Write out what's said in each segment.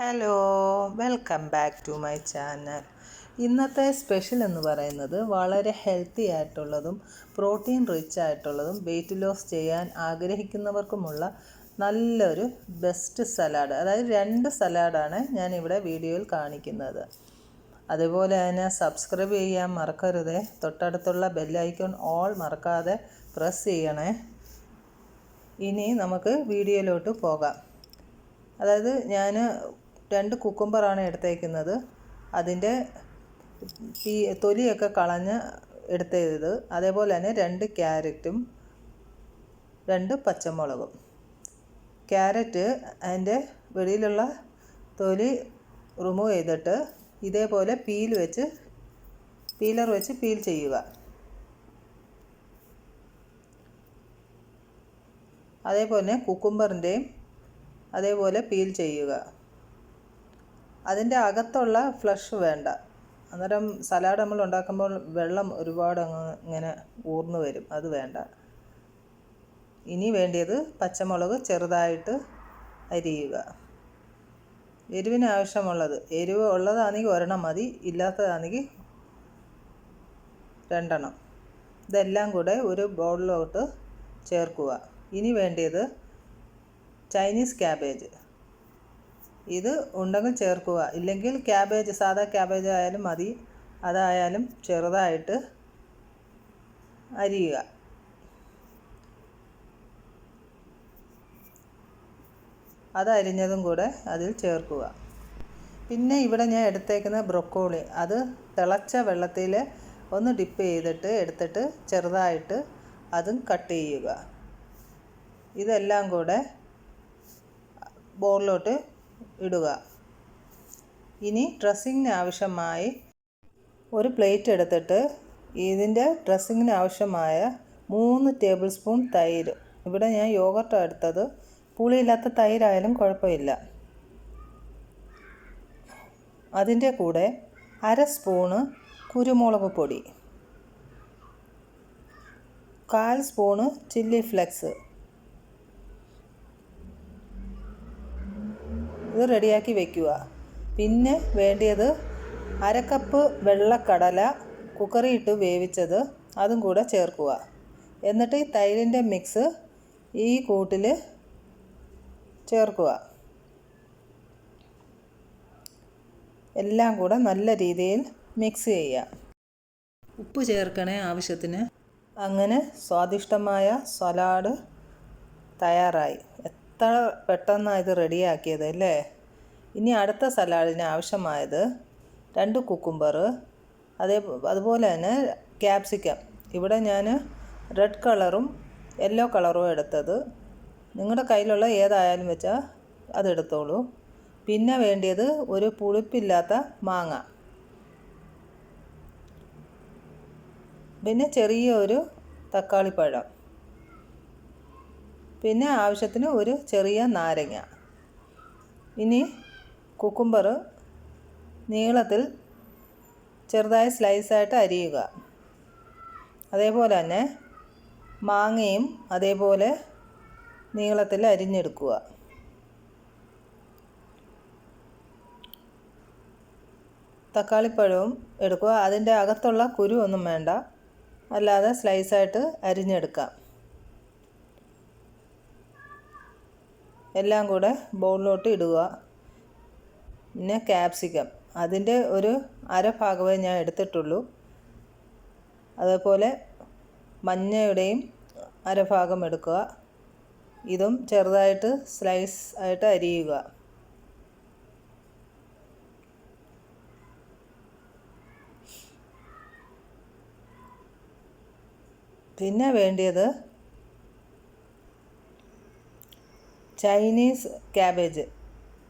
Hello welcome back to my channel ഇന്നത്തെ special എന്ന് പറയുന്നത് വളരെ ഹെൽത്തി ആയിട്ടുള്ളതും പ്രോട്ടീൻ റിച്ച് ആയിട്ടുള്ളതും വെയിറ്റ് ലോസ് ചെയ്യാൻ ആഗ്രഹിക്കുന്നവർക്കുമുള്ള നല്ലൊരു ബെസ്റ്റ് സലാഡ് അതായത് രണ്ട് സലാഡാണ് ഞാൻ ഇവിടെ വീഡിയോയിൽ കാണിക്കുന്നത്. അതുപോലെ തന്നെ സബ്സ്ക്രൈബ് ചെയ്യാൻ മറക്കരുതേ. തൊട്ടടുത്തുള്ള ബെല്ലൈക്കോൺ ഓൾ മറക്കാതെ പ്രസ് ചെയ്യണേ. ഇനി നമുക്ക് വീഡിയോയിലോട്ട് പോകാം. അതായത് ഞാൻ രണ്ട് കുക്കുംബറാണ് എടുത്തേക്കുന്നത്. അതിന്റെ ഈ തൊലിയൊക്കെ കളഞ്ഞ് എടുത്തത്. അതേപോലെ തന്നെ രണ്ട് ക്യാരറ്റും രണ്ട് പച്ചമുളകും. ക്യാരറ്റ് അതിന്റെ വെളിയിലുള്ള തൊലി റിമൂവ് ചെയ്തിട്ട് ഇതേപോലെ പീൽ വെച്ച് പീലർ വെച്ച് പീൽ ചെയ്യുക. അതേപോലെ കുക്കുംബറിന്റെയും അതേപോലെ പീൽ ചെയ്യുക. അതിന്റെ അകത്തുള്ള ഫ്ലഷ് വേണ്ട. അന്നേരം സലാഡ് നമ്മൾ ഉണ്ടാക്കുമ്പോൾ വെള്ളം ഒരുപാട് അങ്ങ് ഇങ്ങനെ ഊർന്നു വരും. അത് വേണ്ട. ഇനി വേണ്ടിയത് പച്ചമുളക് ചെറുതായിട്ട് അരിയുക. എരിവിന് ആവശ്യമുള്ളത്. എരിവ് ഉള്ളതാണെങ്കിൽ ഒരെണ്ണം മതി. ഇല്ലാത്തതാണെങ്കിൽ രണ്ടെണ്ണം. ഇതെല്ലാം കൂടെ ഒരു ബൗളിലോട്ട് ചേർക്കുക. ഇനി വേണ്ടിയത് ചൈനീസ് ക്യാബേജ് ഇത് ഉണ്ടെങ്കിൽ ചേർക്കുക. ഇല്ലെങ്കിൽ ക്യാബേജ് സാധാ ക്യാബേജ് ആയാലും മതി. അതായാലും ചെറുതായിട്ട് അരിയുക. അത് അരിഞ്ഞതും കൂടെ അതിൽ ചേർക്കുക. പിന്നെ ഇവിടെ ഞാൻ എടുത്തേക്കുന്ന ബ്രൊക്കോളി അത് തിളച്ച വെള്ളത്തിൽ ഒന്ന് ഡിപ്പ് ചെയ്തിട്ട് എടുത്തിട്ട് ചെറുതായിട്ട് അതും കട്ട് ചെയ്യുക. ഇതെല്ലാം കൂടെ ബോളിലോട്ട് ഇടുക. ഇനി ഡ്രസ്സിങ്ങിന് ആവശ്യമായി ഒരു പ്ലേറ്റ് എടുത്തിട്ട് ഇതിന്റെ ഡ്രസ്സിങ്ങിന് ആവശ്യമായ മൂന്ന് ടേബിൾ സ്പൂൺ തൈര്. ഇവിടെ ഞാൻ യോഗർട്ടാണ് എടുത്തത്. പുളിയില്ലാത്ത തൈരായാലും കുഴപ്പമില്ല. അതിന്റെ കൂടെ അര സ്പൂണ് കുരുമുളക് പൊടി. കാൽ സ്പൂണ് ചില്ലി ഫ്ലെക്സ്. ഇത് റെഡിയാക്കി വെക്കുക. പിന്നെ വേണ്ടിയത് അരക്കപ്പ് വെള്ളക്കടല കുക്കറിയിട്ട് വേവിച്ചത് അതും കൂടെ ചേർക്കുക. എന്നിട്ട് ഈ തൈരിന്റെ മിക്സ് ഈ കൂട്ടിൽ ചേർക്കുക. എല്ലാം കൂടെ നല്ല രീതിയിൽ മിക്സ് ചെയ്യുക. ഉപ്പ് ചേർക്കണേ ആവശ്യത്തിന്. അങ്ങനെ സ്വാദിഷ്ടമായ സലാഡ് തയ്യാറായി. എത്ര പെട്ടെന്നാണ് ഇത് റെഡിയാക്കിയത് അല്ലേ? ഇനി അടുത്ത സലാഡിന് ആവശ്യമായത് രണ്ട് കുക്കുംബർ അതേ അതുപോലെ തന്നെ ക്യാപ്സിക്കം ഇവിടെ ഞാൻ റെഡ് കളറും യെല്ലോ കളറും എടുത്തത്. നിങ്ങളുടെ കയ്യിലുള്ള ഏതായാലും വെച്ചാൽ അതെടുത്തോളൂ പിന്നെ വേണ്ടിയത് ഒരു പുളിപ്പില്ലാത്ത മാങ്ങ. പിന്നെ ചെറിയൊരു തക്കാളിപ്പഴം പിന്നെ ആവശ്യത്തിന് ഒരു ചെറിയ നാരങ്ങ. ഇനി കുക്കുംബർ നീളത്തിൽ ചെറുതായി സ്ലൈസായിട്ട് അരിയുക. അതേപോലെ തന്നെ മാങ്ങയും അതേപോലെ നീളത്തിൽ അരിഞ്ഞെടുക്കുക. തക്കാളിപ്പഴവും എടുക്കുക. അതിന്റെ അകത്തുള്ള കുരു ഒന്നും വേണ്ട. അല്ലാതെ സ്ലൈസായിട്ട് അരിഞ്ഞെടുക്കാം. എല്ലാം കൂടെ ബൗളിലോട്ട് ഇടുക. പിന്നെ ക്യാപ്സിക്കം. അതിന്റെ ഒരു അരഭാഗമേ ഞാൻ എടുത്തിട്ടുള്ളൂ. അതേപോലെ മഞ്ഞയുടെയും അരഭാഗം എടുക്കുക. ഇതും ചെറുതായിട്ട് സ്ലൈസ് ആയിട്ട് അരിയുക. പിന്നെ വേണ്ടിയത് ചൈനീസ് ക്യാബേജ്.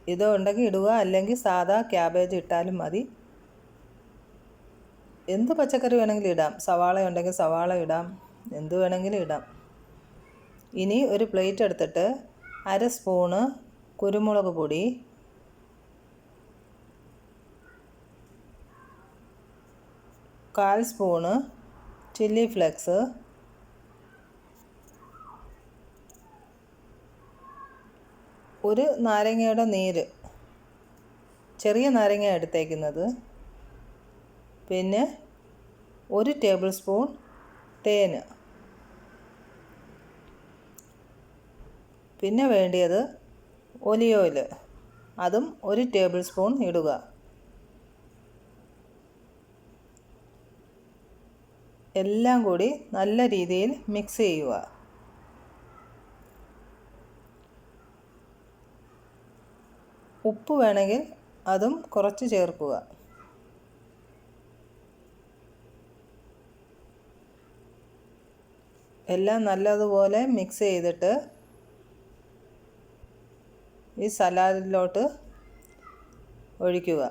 ഇത് ഉണ്ടെങ്കിൽ ഇടുക അല്ലെങ്കിൽ സാധാ ക്യാബേജ് ഇട്ടാലും മതി. എന്ത് പച്ചക്കറി വേണമെങ്കിലും ഇടാം. സവാള ഉണ്ടെങ്കിൽ സവാള ഇടാം. എന്ത് വേണമെങ്കിലും ഇടാം. ഇനി ഒരു പ്ലേറ്റ് എടുത്തിട്ട് അര സ്പൂണ് കുരുമുളക് പൊടി. കാൽ സ്പൂണ് ചില്ലി ഫ്ലെക്സ്. ഒരു നാരങ്ങയുടെ നീര്. ചെറിയ നാരങ്ങ എടുത്തേക്കുന്നത്. പിന്നെ ഒരു ടേബിൾ സ്പൂൺ തേന്. പിന്നെ വേണ്ടിയത് ഒലിവ് ഓയിൽ അതും ഒരു ടേബിൾ സ്പൂൺ ഇടുക. എല്ലാം കൂടി നല്ല രീതിയിൽ മിക്സ് ചെയ്യുക. ഉപ്പ് വേണമെങ്കിൽ അതും കുറച്ച് ചേർക്കുക. എല്ലാം നല്ലതുപോലെ മിക്സ് ചെയ്തിട്ട് ഈ സലാഡിലോട്ട് ഒഴിക്കുക.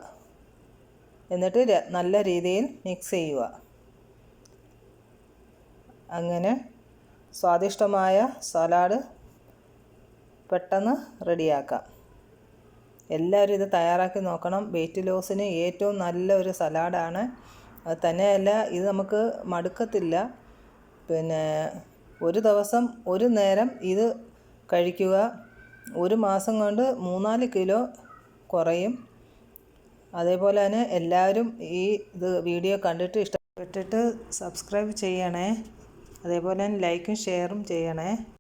എന്നിട്ട് നല്ല രീതിയിൽ മിക്സ് ചെയ്യുക. അങ്ങനെ സ്വാദിഷ്ടമായ സലാഡ് പെട്ടെന്ന് റെഡിയാക്കാം എല്ലാവരും ഇത് തയ്യാറാക്കി നോക്കണം. വെയിറ്റ് ലോസിന് ഏറ്റവും നല്ല ഒരു സലാഡാണ് തന്നെയല്ല ഇത് നമുക്ക് മടുക്കത്തില്ല. പിന്നെ ഒരു ദിവസം ഒരു നേരം ഇത് കഴിക്കുക. ഒരു മാസം കൊണ്ട് മൂന്നാൽ കിലോ കുറയും. അതേപോലെ തന്നെ എല്ലാവരും ഈ ഇത് വീഡിയോ കണ്ടിട്ട് ഇഷ്ടപ്പെട്ടിട്ട് സബ്സ്ക്രൈബ് ചെയ്യണേ. അതേപോലെ തന്നെ ലൈക്കും ഷെയറും ചെയ്യണേ.